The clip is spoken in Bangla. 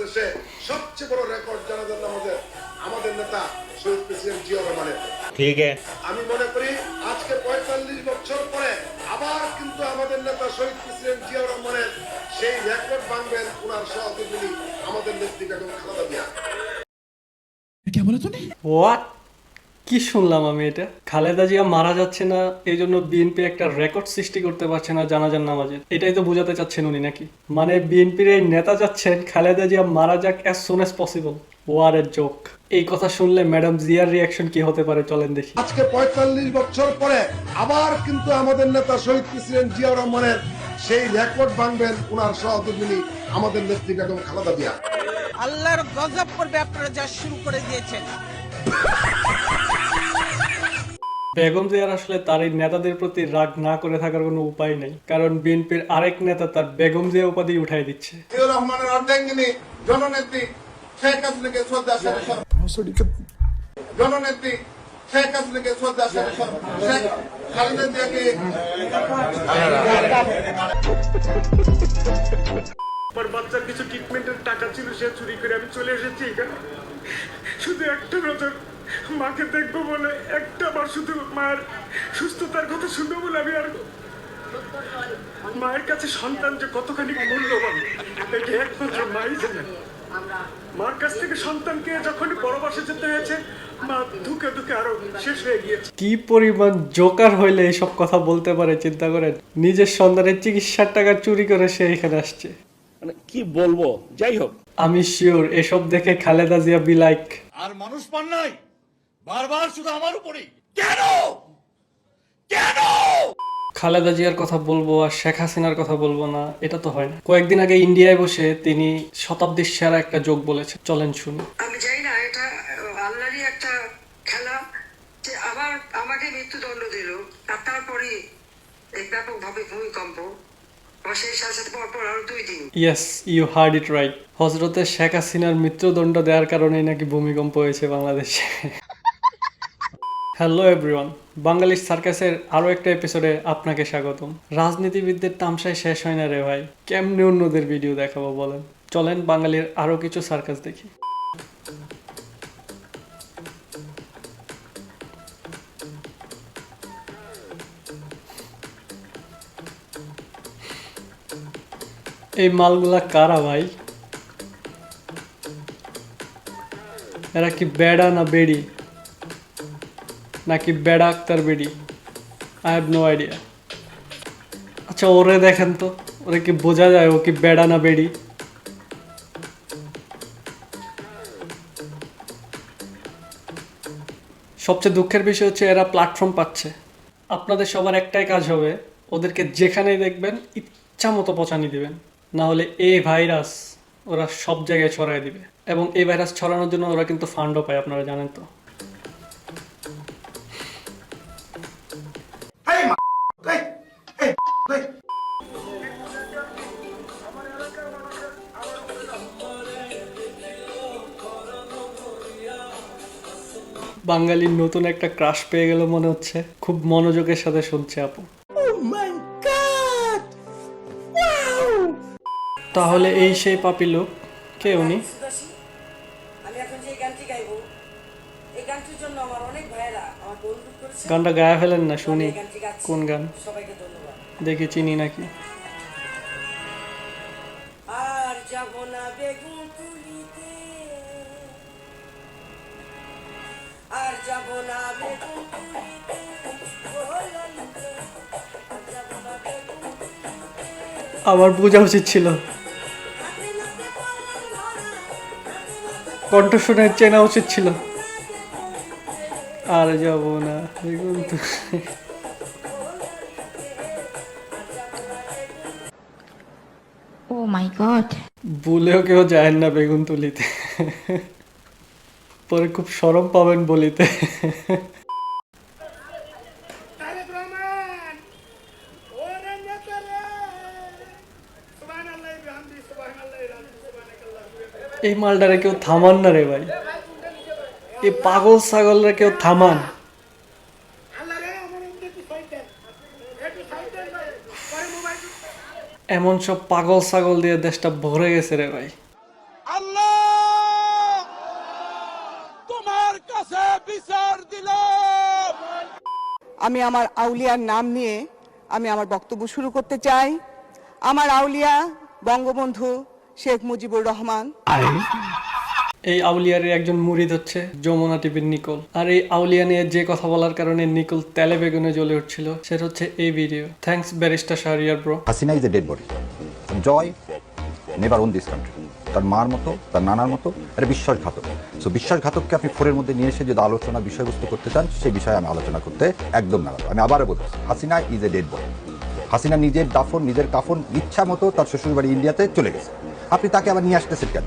বাংলাদেশে সবচেয়ে বড় রেকর্ড জানাজার নামাজের আমাদের নেতা শহীদ প্রেসিডেন্ট জিয়া রহমানের ठीक है আমি মনে করি আজকে পঁয়তাল্লিশ বছর পরে আবার কিন্তু আমাদের নেতা শহীদ প্রেসিডেন্ট জিয়া রহমানের সেই রেকর্ড ভাঙবেন ওনার সহযোগী আমাদের নেত্রী বেগম খালেদা জিয়া क्या बोला तूने হোয়াট কি শুনলাম আমি এটা? খালেদা জিয়া মারা যাচ্ছে না এই জন্য বিএনপি একটা রেকর্ড সৃষ্টি করতে পারছে না জানাজার নামাজে। এটাই তো বোঝাতে চাচ্ছেন উনি নাকি? মানে বিএনপির এই নেতা যাচ্ছেন খালেদা জিয়া মারা যাক as soon as possible war এর জোক এই কথা শুনলে ম্যাডাম জিয়ার রিয়াকশন কি হতে পারে চলেন দেখি। আজকে পঁয়তাল্লিশ বছর পরে আবার কিন্তু আমাদের নেতা শহীদ প্রেসিডেন্ট জিয়া রহমানের সেই রেকর্ড ভাঙবেন ওনার সহযোগিনী আমাদের নেত্রী বেগম খালেদা জিয়া। আল্লাহর গজব করবে আপনারা যা শুরু করে দিয়েছেন। বেগম জিয়ার আসলে তার এই নেতাদের প্রতি রাগ না করে থাকার কোনো উপায় নেই। কারণ বিএনপির আরেক নেতা তার বেগম জিয়া উপাধি উঠাই দিচ্ছে। রহমানের অর্ধাঙ্গিনী জননেত্রী শেখ হাসিনাকে শ্রদ্ধা জননেত্রী শেখ হাসিনাকে শ্রদ্ধা শেখ খালেদা জিয়াকে আমার বাচ্চার কিছু ট্রিটমেন্টের টাকা ছিল সে চুরি করে আমি চলে এসেছি এখানে। শুধু একটা নজর। মাকে দেখব বলে একটা বার শুধু মায়ের সুস্থতার কথা শুনব বলে আমি আর মায়ের কাছে সন্তান যে কতখানি মূল্যবান এটা একমাত্র মাই জানেন মার কাছ থেকে সন্তানকে যখনই বড় বাসে যেতে হয়েছে মা ধুকে ধুকে আরও শেষ হয়ে গিয়েছে। কি পরিমাণ জোকার হইলে এইসব কথা বলতে পারে চিন্তা করেন। নিজের সন্তানের চিকিৎসার টাকা চুরি করে সে এখানে আসছে। মানে কি বলব? যাই হোক। আমি শিওর এসব দেখে খালেদা জিয়া বি লাইক আর মানুষ পান নাই। বারবার শুধু আমার উপরেই। কেন? কেন? খালেদা জিয়ার কথা বলব আর শেখ হাসিনার কথা বলব না এটা তো হয় না। কয়েকদিন আগে ইন্ডিয়ায় বসে তিনি শতাব্দীর সেরা একটা যোগ বলেছে চলেন শুনি। আমি জানি না এটা আল্লাহরই একটা খেলা যে আবার আমাকে মৃত্যুদণ্ড দিল আর তারপরে এই ব্যাপকভাবে ভূমিকম্প yes you heard it right হজরতে শেখ হাসিনার মৃত্যুদণ্ড দেওয়ার কারণেই নাকি ভূমিকম্প হয়েছে বাংলাদেশে। হ্যালো এভরিওয়ান বাঙালি সার্কাসের আরও একটা এপিসোডে আপনাকে স্বাগতম। রাজনীতিবিদদের তামসায় শেষ হয় না রে ভাই। কেমনে অন্যদের ভিডিও দেখাবো বলেন? চলেন বাঙালির আরও কিছু সার্কাস দেখি। এই মালগুলা কারা ভাই? এরা কি বেড়া না বেড়ি? নাকি বেড়া আক্তার বেড়ি? আই হ্যাভ নো আইডিয়া আচ্ছা ওরে দেখেন তো, ওরে কি বোঝা যায় ও কি বেড়া না বেড়ি? সবচেয়ে দুঃখের বিষয় হচ্ছে এরা প্ল্যাটফর্ম পাচ্ছে। আপনাদের সবার একটাই কাজ হবে, ওদেরকে যেখানেই দেখবেন, ইচ্ছা মতো পচানি দিবেন। না হলে এই ভাইরাস ওরা সব জায়গায় ছড়াই দিবে। এবং এই ভাইরাস ছড়ানোর জন্য ওরা কিন্তু ফান্ডও পায়, আপনারা জানেন তো। বাঙালির নতুন একটা ক্রাশ পেয়ে গেল মনে হচ্ছে। খুব মনোযোগের সাথে শুনছে আপু। তাহলে এই সেই পাপি লোক কে উনি? গানটি গায়ে ফেলেন না শুনি। কোন গান। দেখে চিনি নাকি। আর যাব না বেগুন তুলিতে। আর যাব না ও। আমার বোঝা উচিত ছিল শুনে চেনা উচিত ছিল আর যাব না বেগুন তো Oh my god. কেউ যায় না বেগুন তুলিতে পরে খুব সরম পাবেন বলিতে। এই মালটারে কেউ থামান না রে ভাই। এই পাগল ছাগলরা কেউ থামান। এমন সব পাগল ছাগল দিয়ে দেশটা ভরে গেছে রে ভাই। আমি আমার আউলিয়ার নাম নিয়ে আমি আমার বক্তব্য শুরু করতে চাই। আমার আউলিয়া বঙ্গবন্ধু শেখ মুজিবুর রহমান। এই আউলিয়ারের একজন মুরিদ হচ্ছে যমুনা টিভির নিকল। আর এই আউলিয়া নিয়ে যে কথা বলার কারণে নিকল তেলে বেগুনে জ্বলে উঠছিল সেটা হচ্ছে এই video. Thanks barrister Shahriar bro Hasina is a dead body Joy never won this country তার মার মতো, তার নানার মতো, একটা বিশ্বাসঘাতক সো বিশ্বাসঘাতককে আপনি ফোরের মধ্যে নিয়ে এসে যদি আলোচনা, বিষয়বস্তু করতে চান, সেই বিষয়ে আমি আলোচনা করতে একদম না আমি আবারও বলছি, Hasina is a dead boy Hasina নিজের দাফন, নিজের কাফন ইচ্ছা মতো তার শ্বশুরবাড়ি ইন্ডিয়াতে চলে গেছে। আপনি তাকে আবার নিয়ে আসতেছেন কেন?